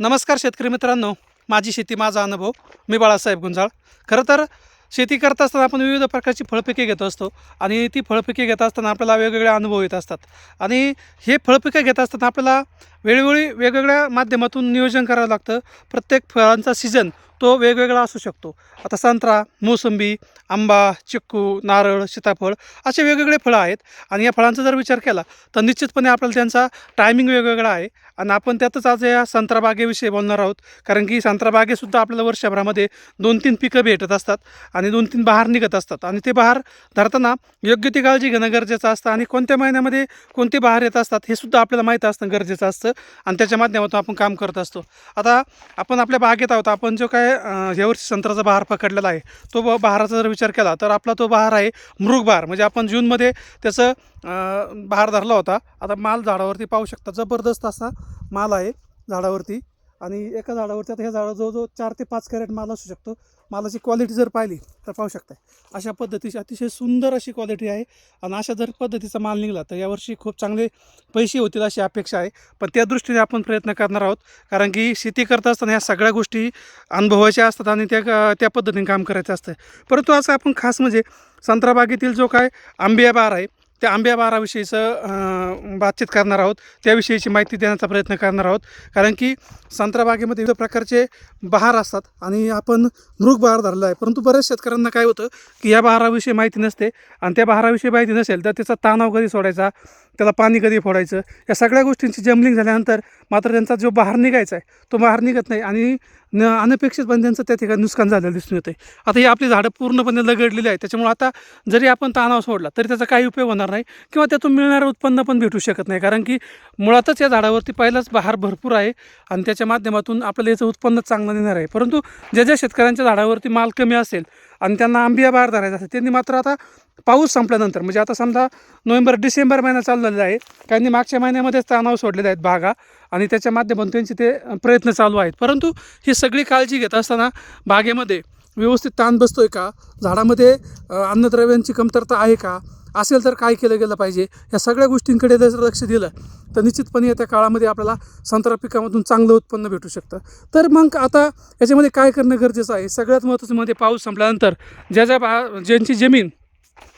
नमस्कार शेतकरी मित्रांनो. माझी शेती माझा अनुभव. मी बाळासाहेब गुंजाळ. खरं तर शेती करत असताना आपण विविध प्रकारची फळपिके घेत असतो आणि ती फळपिके घेत असताना आपल्याला वेगवेगळे अनुभव येत असतात. आणि हे फळपिके घेत असताना आपल्याला वेळोवेळी वेगवेगळ्या माध्यमातून नियोजन करावं लागतं. प्रत्येक फळांचा सीझन तो वेगवेगळा असू शकतो. आता संत्रा मोसंबी आंबा चिक्कू नारळ सीताफळ असे वेगवेगळे फळं आहेत. आणि या फळांचा जर विचार केला तर निश्चितपणे आपल्याला त्यांचा टायमिंग वेगवेगळा आहे. आणि आपण त्यातच आज या संत्रा बागेविषयी बोलणार आहोत. कारण की संत्रा बागेसुद्धा आपल्याला वर्षभरामध्ये दोन तीन पिकं भेटत असतात आणि दोन तीन बहार निघत असतात. आणि ते बहार धरताना योग्य ती काळजी घेणं गरजेचं असतं. आणि कोणत्या महिन्यामध्ये कोणते बहार येत असतात हे सुद्धा आपल्याला माहीत असणं गरजेचं असतं. आणि त्याच्या माध्यमातून आपण काम करत असतो. आता आपण आपल्या बागेत आहोत. आपण जो काय यावर्षी संत्र्याचा बहार पकडलेला आहे तो ब- बहाराचा जर विचार केला तर आपला तो बहार आहे मृग बहार. म्हणजे आपण जूनमध्ये त्याचं बहार धरला होता. आता माल झाडावरती पाहू शकता. जबरदस्त असा माल आहे झाडावरती. आणि एका झाडावरती आता ह्या झाडा जवळजवळ चार ते पाच कॅरेट माल असू शकतो. मालाची क्वालिटी जर पाहिली तर पाहू शकता अशा पद्धतीची अतिशय सुंदर अशी क्वालिटी आहे. आणि अशा जर पद्धतीचा माल निघाला तर यावर्षी खूप चांगले पैसे होतील अशी अपेक्षा आहे. पण त्या दृष्टीने आपण प्रयत्न करणार आहोत. कारण की शेती करत असताना ह्या सगळ्या गोष्टी अनुभवायच्या असतात आणि त्या त्या पद्धतीने काम करायचं असतं. परंतु असं आपण खास म्हणजे संत्राबागेतील जो काय आंबिया बार आहे त्या आंब्या बाराविषयीचं बातचीत करणार आहोत. त्याविषयीची माहिती देण्याचा प्रयत्न करणार आहोत. कारण की संत्राबागेमध्ये विविध प्रकारचे बहार असतात आणि आपण मृग बहार धरला आहे. परंतु बऱ्याच शेतकऱ्यांना काय होतं की या बहाराविषयी माहिती नसते आणि त्या बहाराविषयी माहिती नसेल तर त्याचा ताणाव कधी सोडायचा त्याला पाणी कधी फोडायचं या सगळ्या गोष्टींची जमलिंग झाल्यानंतर मात्र त्यांचा जो बहार निघायचा आहे तो बहार निघत नाही आणि न अनपेक्षितपणे त्यांचं त्या ठिकाणी नुकसान झालेलं दिसून येतं आता ही आपली झाडं पूर्णपणे लगडलेली आहे त्याच्यामुळे आता जरी आपण तणाव सोडला तरी त्याचा काही उपयोग होणार नाही किंवा त्यातून मिळणारं उत्पन्न पण भेटू शकत नाही. कारण की मुळातच या झाडावरती पहिलाच बहार भरपूर आहे आणि त्याच्या माध्यमातून आपल्याला याचं उत्पन्न चांगलं देणार आहे. परंतु ज्या ज्या शेतकऱ्यांच्या झाडावरती माल कमी असेल आणि त्यांना आंबिया बाहेर धरायचा असेल त्यांनी मात्र आता पाऊस संपल्यानंतर म्हणजे आता समजा नोव्हेंबर डिसेंबर महिना चाललेला आहे काहींनी मागच्या महिन्यामध्येच तणाव सोडलेले आहेत बागा आणि त्याच्या माध्यमातून त्यांचे ते प्रयत्न चालू आहेत. परंतु ही सगळी काळजी घेत असताना बागेमध्ये व्यवस्थित ताण बसतो आहे का? झाडामध्ये अन्नद्रव्यांची कमतरता आहे का? असेल तर काय केलं गेलं पाहिजे? या सगळ्या गोष्टींकडे जर लक्ष दिलं तर निश्चितपणे येत्या काळामध्ये आपल्याला संत्रा पिकामधून चांगलं उत्पन्न भेटू शकतं. तर मग आता याच्यामध्ये काय करणं गरजेचं आहे? सगळ्यात महत्त्वाचं म्हणजे पाऊस संपल्यानंतर ज्या ज्या बा ज्यांची जमीन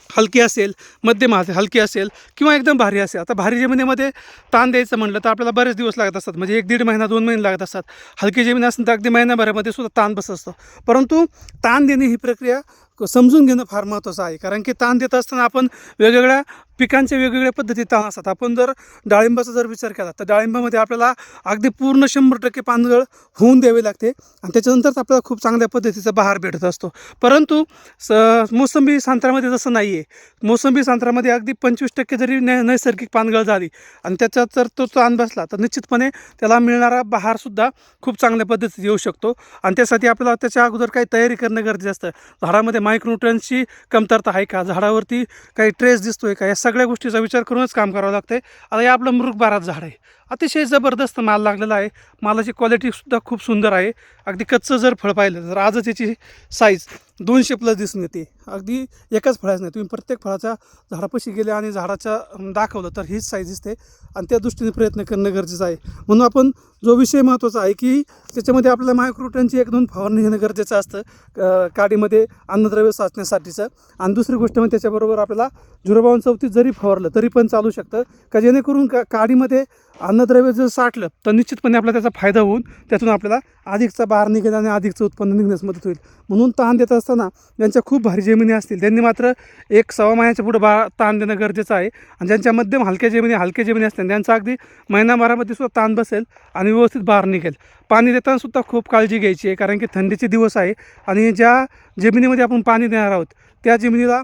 हलकी असेल मध्यम असेल हलकी असेल किंवा एकदम भारी असेल आता भारी जमिनीमध्ये ताण द्यायचं म्हणलं तर आपल्याला बरेच दिवस लागत असतात. म्हणजे एक दीड महिना दोन महिने लागत असतात. हलकी जमीन असेल तर अगदी महिनाभरामध्ये सुद्धा ताण बसत असतो. परंतु ताण देणे ही प्रक्रिया समजून घेणं फार महत्त्वाचं आहे. कारण की ताण देत असताना आपण वेगवेगळ्या पिकांच्या वेगवेगळ्या पद्धती ताण असतात. आपण जर डाळिंबाचा जर विचार केला तर डाळिंबामध्ये आपल्याला अगदी पूर्ण शंभर टक्के पानगळ होऊन द्यावी लागते आणि त्याच्यानंतरच आपल्याला खूप चांगल्या पद्धतीचा बहार भेटत असतो. परंतु स मोसंबी सांत्रामध्ये तसं नाही आहे मोसंबी संत्र्यामध्ये अगदी पंचवीस टक्के जरी नै नैसर्गिक पानगळ झाली आणि त्याचा जर तो ताण बसला तर निश्चितपणे त्याला मिळणारा बहारसुद्धा खूप चांगल्या पद्धतीत येऊ शकतो. आणि त्यासाठी आपल्याला त्याच्या अगोदर काही तयारी करणं गरजेचं असतं. झाडामध्ये मायक्रोन्युट्रन्सची कमतरता आहे का? झाडावरती काही ट्रेस दिसतोय का? या सगळ्या सगळ्या गोष्टीचा विचार करूनच काम करावं लागतं आता हे आपलं मृग बारात झाड आहे. अतिशय जबरदस्त माल लागलेला आहे. मालाची क्वालिटीसुद्धा खूप सुंदर आहे. अगदी कच्चं जर फळ पाहिलं तर आजच याची साईज दोनशे प्लस दिसून येते. अगदी एकाच फळाच नाही तुम्ही प्रत्येक फळाच्या झाडापाशी गेले आणि झाडाच्या दाखवलं तर हीच साईज दिसते आणि त्या दृष्टीने प्रयत्न करणं गरजेचं आहे. म्हणून आपण जो विषय महत्त्वाचा आहे की त्याच्यामध्ये आपल्याला मायक्रोटनची एक दोन फवारणी घेणं गरजेचं असतं काडीमध्ये अन्नद्रव्य साचण्यासाठीचं. आणि दुसरी गोष्ट म्हणजे त्याच्याबरोबर आपल्याला झुरोबावन चौथीत जरी फवारलं तरी पण चालू शकतं. का जेणेकरून का काडीमध्ये अन्न अन्नद्रव्य जर साठलं तर निश्चितपणे आपला त्याचा फायदा होऊन त्यातून आपल्याला अधिकचा बाहेर निघेल आणि अधिकचं उत्पन्न निघण्यास मदत होईल. म्हणून ताण देत असताना ज्यांच्या खूप भारी जमिनी असतील त्यांनी मात्र एक सव्वा महिन्याच्या पुढे बा ताण देणं गरजेचं आहे. आणि ज्यांच्या मध्यम हलक्या जमिनी हलक्या जमिनी असतील त्यांचा अगदी महिनाभरामध्ये सुद्धा ताण बसेल आणि व्यवस्थित बाहेर निघेल. पाणी देताना सुद्धा खूप काळजी घ्यायची आहे कारण की थंडीचे दिवस आहे आणि ज्या जमिनीमध्ये आपण पाणी देणार आहोत त्या जमिनीला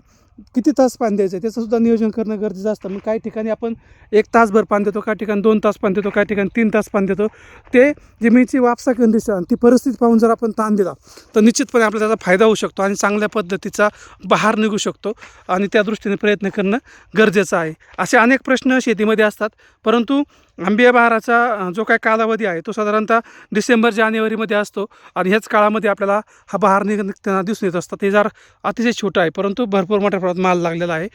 किती तास पाणी द्यायचं आहे? त्याचं सुद्धा नियोजन करणं गरजेचं असतं. मग काही ठिकाणी आपण एक तासभर पाणी देतो काही ठिकाणी दोन तास पाणी देतो काही ठिकाणी तीन तास पाणी देतो. ते जमिनीची वापसा कंडिशन आणि ती परिस्थिती पाहून जर आपण ताण दिला तर निश्चितपणे आपल्याला त्याचा फायदा होऊ शकतो आणि चांगल्या पद्धतीचा बहार निघू शकतो आणि त्या दृष्टीने प्रयत्न करणं गरजेचं आहे. असे अनेक प्रश्न शेतीमध्ये असतात परंतु आंबिया बहाराचा जो काय कालावधी आहे तो साधारणतः डिसेंबर जानेवारीमध्ये असतो आणि ह्याच काळामध्ये आपल्याला हा बहार निघताना दिसून येत असतात. ते जर अतिशय छोटं आहे परंतु भरपूर मोठ्या प्रमाणात माल लागलेला आहे.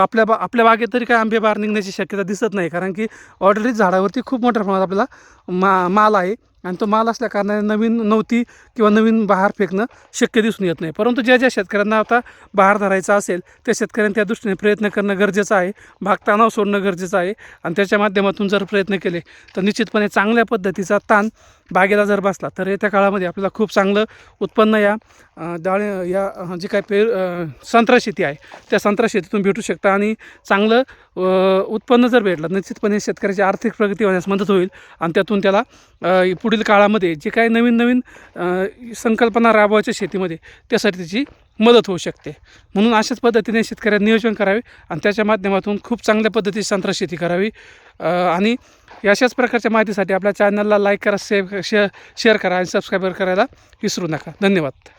आपल्या बा आपल्या बागेत तरी काय आंबे बहार निघण्याची शक्यता दिसत नाही कारण की ऑलरेडी झाडावरती खूप मोठ्या प्रमाणात आपल्याला मा माल आहे. आणि तो माल असल्या कारणाने नवीन नव्हती किंवा नवीन बहार फेकणं शक्य दिसून येत नाही. परंतु ज्या ज्या शेतकऱ्यांना आता बहार धरायचा असेल त्या शेतकऱ्यांनी त्या दृष्टीने प्रयत्न करणं गरजेचं आहे. भाग तणाव सोडणं गरजेचं आहे. आणि त्याच्या माध्यमातून जर प्रयत्न केले तर निश्चितपणे चांगल्या पद्धतीचा ताण बागेला जर बसला तर येत्या काळामध्ये आपल्याला खूप चांगलं उत्पन्न या डाळ डाळे या जी काय पे संत्रा शेती आहे त्या संत्रा शेतीतून भेटू शकतं आणि चांगलं उत्पन्न जर भेटलं निश्चितपणे शेतकऱ्याची आर्थिक प्रगती होण्यास मदत होईल आणि त्यातून त्याला पुढील काळामध्ये जे काही नवीन नवीन संकल्पना राबवायच्या शेतीमध्ये त्यासाठी त्याची मदत होऊ शकते. म्हणून अशाच पद्धतीने शेतकऱ्यांनी नियोजन करावे आणि त्याच्या माध्यमातून खूप चांगल्या पद्धतीची संत्रा शेती करावी आणि अशाच प्रकारच्या माहितीसाठी आपल्या चॅनलला लाईक करा सेव शेअर शेअर करा आणि सबस्क्राईबर करायला विसरू नका. धन्यवाद.